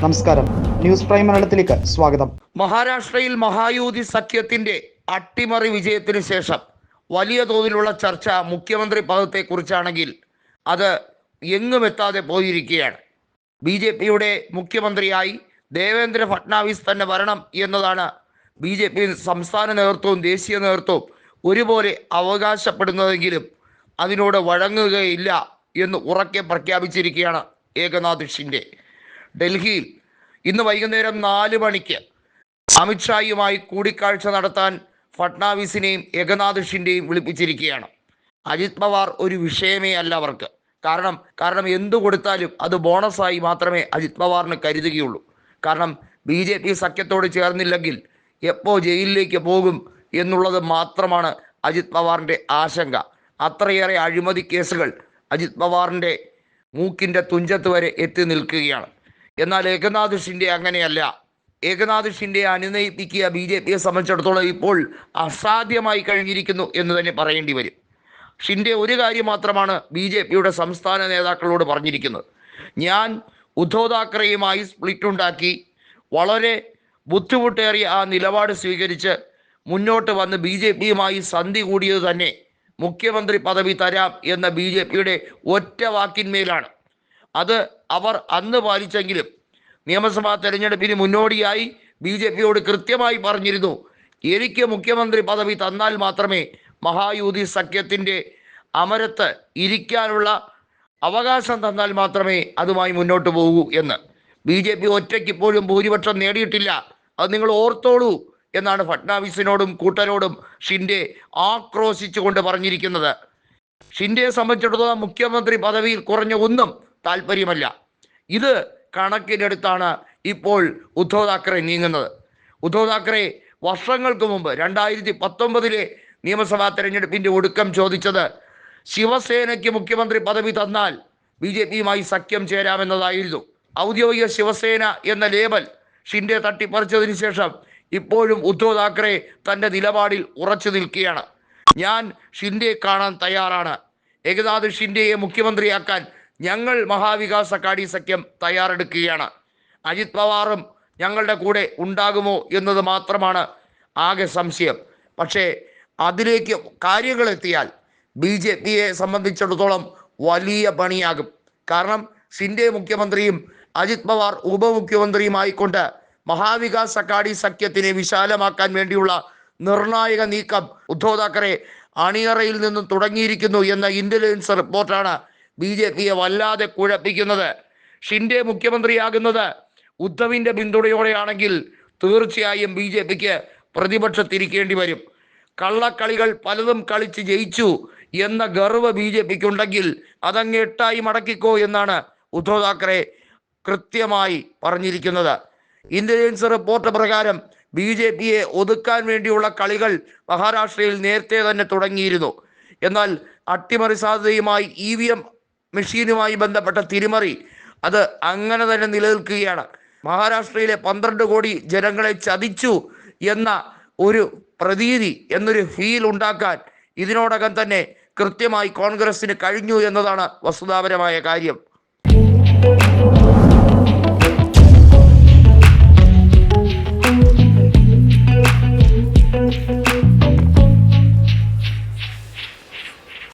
നമസ്കാരം. News prime മലയാളത്തിലേക്ക് സ്വാഗതം. മഹാരാഷ്ട്രയിൽ മഹായൂതി സഖ്യത്തിന്റെ അട്ടിമറി വിജയത്തിന് ശേഷം വലിയ തോതിലുള്ള ചർച്ച മുഖ്യമന്ത്രി പദത്തെക്കുറിച്ചാണെങ്കിൽ അത് എങ്ങും എത്താതെ പോയിരിക്കുകയാണ്. ബി ജെ പിയുടെ മുഖ്യമന്ത്രിയായി ദേവേന്ദ്ര ഫട്നാവിസ് തന്നെ വരണം എന്നതാണ് ബി ജെ പി സംസ്ഥാന നേതൃത്വവും ദേശീയ നേതൃത്വവും ഒരുപോലെ അവകാശപ്പെടുന്നതെങ്കിലും അതിനോട് വഴങ്ങുകയില്ല എന്ന് ഉറക്കെ പ്രഖ്യാപിച്ചിരിക്കുകയാണ് ഏകനാഥ് ഷിൻഡെ ഡൽഹിയിൽ ഇന്ന് വൈകുന്നേരം നാല് മണിക്ക് അമിത്ഷായുമായി കൂടിക്കാഴ്ച നടത്താൻ ഫട്നാവിസിനെയും ഏകനാഥ് ഷിന്റെയും വിളിപ്പിച്ചിരിക്കുകയാണ്. അജിത് പവാർ ഒരു വിഷയമേ അല്ല അവർക്ക്. കാരണം കാരണം എന്തു കൊടുത്താലും അത് ബോണസായി മാത്രമേ അജിത് പവാറിന് കരുതുകയുള്ളൂ. കാരണം ബി ജെ പി സഖ്യത്തോട് ചേർന്നില്ലെങ്കിൽ എപ്പോൾ ജയിലിലേക്ക് പോകും എന്നുള്ളത് മാത്രമാണ് അജിത് പവാറിന്റെ ആശങ്ക. അത്രയേറെ അഴിമതി കേസുകൾ അജിത് പവാറിന്റെ മൂക്കിന്റെ തുഞ്ചത്ത് വരെ എത്തി നിൽക്കുകയാണ്. എന്നാൽ ഏകനാഥ് ഷിൻഡെ അങ്ങനെയല്ല. ഏകനാഥ് ഷിൻഡെ അനുനയിപ്പിക്കുക ബി ജെ പിയെ സംബന്ധിച്ചിടത്തോളം ഇപ്പോൾ അസാധ്യമായി കഴിഞ്ഞിരിക്കുന്നു എന്ന് തന്നെ പറയേണ്ടി വരും. ഷിൻഡെ ഒരു കാര്യം മാത്രമാണ് ബി ജെ പിയുടെ സംസ്ഥാന നേതാക്കളോട് പറഞ്ഞിരിക്കുന്നത്. ഞാൻ ഉദ്ധവ് താക്കറെയുമായി സ്പ്ലിറ്റ് ഉണ്ടാക്കി. വളരെ ബുദ്ധിമുട്ടേറിയ ആ നിലപാട് സ്വീകരിച്ച് മുന്നോട്ട് വന്ന് ബി ജെ പിയുമായി സന്ധി കൂടിയത് തന്നെ മുഖ്യമന്ത്രി പദവി തരാം എന്ന ബി ജെ പിയുടെ ഒറ്റ വാക്കിന്മേലാണ്. അത് അവർ അന്ന് പാലിച്ചെങ്കിലും നിയമസഭാ തെരഞ്ഞെടുപ്പിന് മുന്നോടിയായി ബി ജെ പിയോട് കൃത്യമായി പറഞ്ഞിരുന്നു. എനിക്ക് മുഖ്യമന്ത്രി പദവി തന്നാൽ മാത്രമേ മഹായൂതി സഖ്യത്തിന്റെ അമരത്ത് ഇരിക്കാനുള്ള അവകാശം തന്നാൽ മാത്രമേ അതുമായി മുന്നോട്ട് പോകൂ എന്ന്. ബി ജെ പി ഒറ്റയ്ക്ക് ഇപ്പോഴും ഭൂരിപക്ഷം നേടിയിട്ടില്ല. അത് നിങ്ങൾ ഓർത്തോളൂ എന്നാണ് ഫട്നാവിസിനോടും കൂട്ടരോടും ഷിൻഡെ ആക്രോശിച്ചുകൊണ്ട് പറഞ്ഞിരിക്കുന്നത്. ഷിൻഡെയെ സംബന്ധിച്ചിടത്തോളം മുഖ്യമന്ത്രി പദവിയിൽ കുറഞ്ഞ ഒന്നും താല്പര്യമല്ല. ഇത് കണക്കിലെടുത്താണ് ഇപ്പോൾ ഉദ്ധവ് താക്കറെ നീങ്ങുന്നത്. ഉദ്ധവ് താക്കറെ വർഷങ്ങൾക്ക് മുമ്പ് രണ്ടായിരത്തി പത്തൊമ്പതിലെ നിയമസഭാ തെരഞ്ഞെടുപ്പിന്റെ ഒടുക്കം ചോദിച്ചത് ശിവസേനയ്ക്ക് മുഖ്യമന്ത്രി പദവി തന്നാൽ ബി ജെ പിയുമായി സഖ്യം ചേരാമെന്നതായിരുന്നു. ഔദ്യോഗിക ശിവസേന എന്ന ലേബൽ ഷിൻഡെ തട്ടിപ്പറിച്ചതിന് ശേഷം ഇപ്പോഴും ഉദ്ധവ് താക്കറെ തന്റെ നിലപാടിൽ ഉറച്ചു നിൽക്കുകയാണ്. ഞാൻ ഷിൻഡെ കാണാൻ തയ്യാറാണ്. ഏകനാഥ് ഷിൻഡെയെ മുഖ്യമന്ത്രിയാക്കാൻ ഞങ്ങൾ മഹാവികാസ് അക്കാഡി സഖ്യം തയ്യാറെടുക്കുകയാണ്. അജിത് പവാറും ഞങ്ങളുടെ കൂടെ ഉണ്ടാകുമോ എന്നത് മാത്രമാണ് ആകെ സംശയം. പക്ഷേ അതിലേക്ക് കാര്യങ്ങൾ എത്തിയാൽ ബി ജെ പിയെ സംബന്ധിച്ചിടത്തോളം വലിയ പണിയാകും. കാരണം സിൻഡെ മുഖ്യമന്ത്രിയും അജിത് പവാർ ഉപമുഖ്യമന്ത്രിയുമായിക്കൊണ്ട് മഹാവികാസ് അക്കാഡി സഖ്യത്തിനെ വിശാലമാക്കാൻ വേണ്ടിയുള്ള നിർണായക നീക്കം ഉദ്ധവ് താക്കറെ അണിയറയിൽ നിന്നും തുടങ്ങിയിരിക്കുന്നു എന്ന ഇന്റലിജൻസ് റിപ്പോർട്ടാണ് ബി ജെ പിയെ വല്ലാതെ കുഴപ്പിക്കുന്നത്. ഷിൻഡെ മുഖ്യമന്ത്രിയാകുന്നത് ഉദ്ധവിന്റെ പിന്തുണയോടെയാണെങ്കിൽ തീർച്ചയായും ബി ജെ പിക്ക് പ്രതിപക്ഷത്തിരിക്കേണ്ടി വരും. കള്ളക്കളികൾ പലതും കളിച്ച് ജയിച്ചു എന്ന ഗർവ് ബി ജെ പിക്ക് ഉണ്ടെങ്കിൽ അതങ്ങ് എട്ടായി മടക്കിക്കോ എന്നാണ് ഉദ്ധവ് താക്കറെ കൃത്യമായി പറഞ്ഞിരിക്കുന്നത്. ഇന്റലിജൻസ് റിപ്പോർട്ട് പ്രകാരം ബി ജെ പിയെ ഒതുക്കാൻ വേണ്ടിയുള്ള കളികൾ മഹാരാഷ്ട്രയിൽ നേരത്തെ തന്നെ തുടങ്ങിയിരുന്നു. എന്നാൽ അട്ടിമറി സാധ്യതയുമായി ഇ വി എം മെഷീനുമായി ബന്ധപ്പെട്ട തിരിമറി അത് അങ്ങനെ തന്നെ നിലനിൽക്കുകയാണ്. മഹാരാഷ്ട്രയിലെ പന്ത്രണ്ട് കോടി ജനങ്ങളെ ചതിച്ചു എന്ന ഒരു പ്രതീതി എന്നൊരു ഫീൽ ഉണ്ടാക്കാൻ ഇതിനോടകം തന്നെ കൃത്യമായി കോൺഗ്രസിന് കഴിഞ്ഞു എന്നതാണ് വസ്തുതാപരമായ കാര്യം.